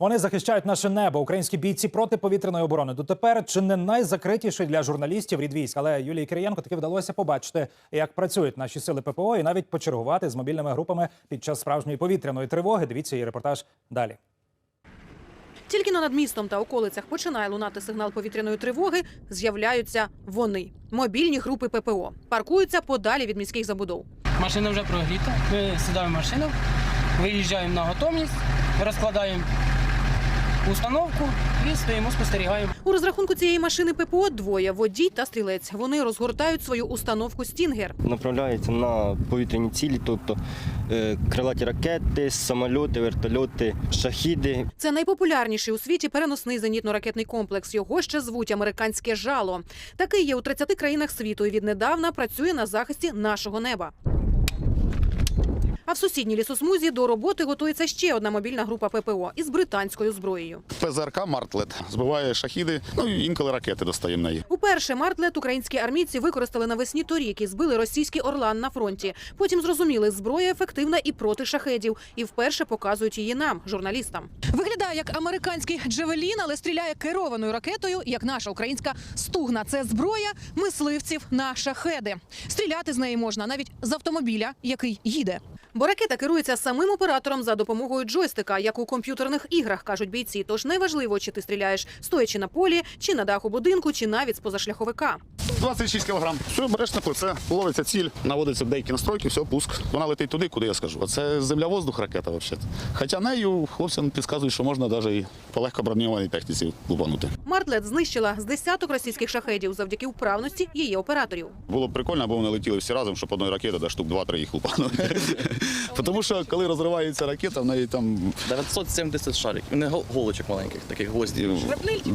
Вони захищають наше небо. Українські бійці протиповітряної оборони. Дотепер чи не найзакритіший для журналістів рід військ. Але Юлії Кирієнко таки вдалося побачити, як працюють наші сили ППО, і навіть почергувати з мобільними групами під час справжньої повітряної тривоги. Дивіться її репортаж далі. Тільки но над містом та околицях починає лунати сигнал повітряної тривоги. З'являються вони мобільні групи ППО, паркуються подалі від міських забудов. Машина вже прогріта. Ми сідаємо в машину, виїжджаємо на готовність, розкладаємо установку і стоїмо, спостерігаємо. У розрахунку цієї машини ППО двоє водій та стрілець. Вони розгортають свою установку Стінгер. направляється на повітряні цілі, тобто е, крилаті ракети, самольоти, вертольоти, шахіди. Це найпопулярніший у світі переносний зенітно-ракетний комплекс. Його ще звуть американське жало. Такий є у 30 країнах світу і віднедавна працює на захисті нашого неба. А в сусідній лісосмузі до роботи готується ще одна мобільна група ППО із британською зброєю. ПЗРК Мартлет збиває шахіди, ну і інколи ракети достаємо неї. Уперше мартлет українські армійці використали навесні торік і збили російський орлан на фронті. Потім зрозуміли, зброя ефективна і проти шахедів, і вперше показують її нам, журналістам. Виглядає як американський джевелін, але стріляє керованою ракетою, як наша українська стугна. Це зброя мисливців на шахеди. Стріляти з неї можна навіть з автомобіля, який їде. Бо ракета керується самим оператором за допомогою джойстика, як у комп'ютерних іграх, кажуть бійці. Тож неважливо, чи ти стріляєш стоячи на полі, чи на даху будинку, чи навіть з позашляховика. 26 кг. Все, береш на плече, ловиться ціль, наводиться деякі настройки, все, пуск. Вона летить туди, куди я скажу. А це земля-воздух ракета взагалі. Хоча нею хлопцям підказують, що можна навіть і по легко броньованій техніці лупанути. Мартлет знищила з десяток російських шахедів завдяки вправності її операторів. Було б прикольно, аби вони летіли всі разом, щоб одної ракети до штук 2-3 їх лупанули. Тому що коли розривається ракета, в неї там 970 шарик, не голочок маленьких, таких гвоздів.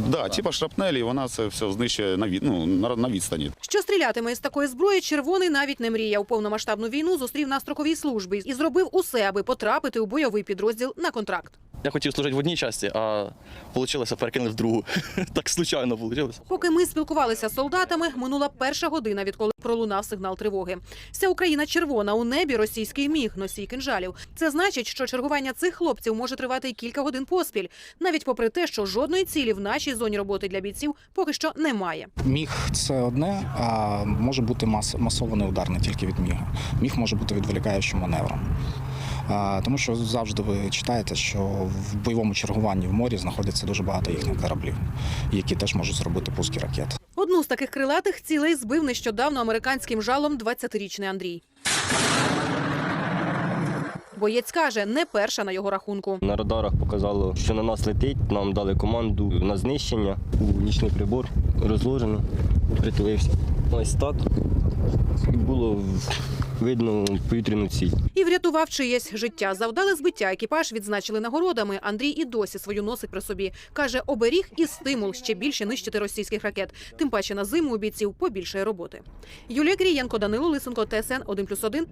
да, типа шрапнелі, вона це все знищує на, від, ну, на, на відстані. Що стрілятиме із такої зброї, червоний навіть не мріяв. Повномасштабну війну зустрів на строковій службі і зробив усе, аби потрапити у бойовий підрозділ на контракт. Я хотів служити в одній часті, а вийшло перекинули в другу. так случайно вийшло. Поки ми спілкувалися з солдатами, минула перша година, відколи пролунав сигнал тривоги. Вся Україна червона у небі російський міг носій кинжалів. Це значить, що чергування цих хлопців може тривати й кілька годин поспіль, навіть попри те, що жодної цілі в нашій зоні роботи для бійців поки що немає. Міг це одне, а може бути мас, масований удар не тільки від міга. Міг може бути відволікаючим маневром. Тому що завжди ви читаєте, що в бойовому чергуванні в морі знаходиться дуже багато їхніх кораблів, які теж можуть зробити пуски ракет. Одну з таких крилатих цілей збив нещодавно американським жалом 20-річний Андрій. Боєць каже, не перша на його рахунку. На радарах показало, що на нас летить. Нам дали команду на знищення. У нічний прибор розложений, притулився. Ось так. Було видно повітряну ціль. І врятував чиєсь життя. Завдали збиття. Екіпаж відзначили нагородами. Андрій і досі свою носить при собі. Каже, оберіг і стимул ще більше нищити російських ракет. Тим паче на зиму у бійців побільшає роботи. Юлія Крієнко, Данило Лисенко, ТСН 1+,1,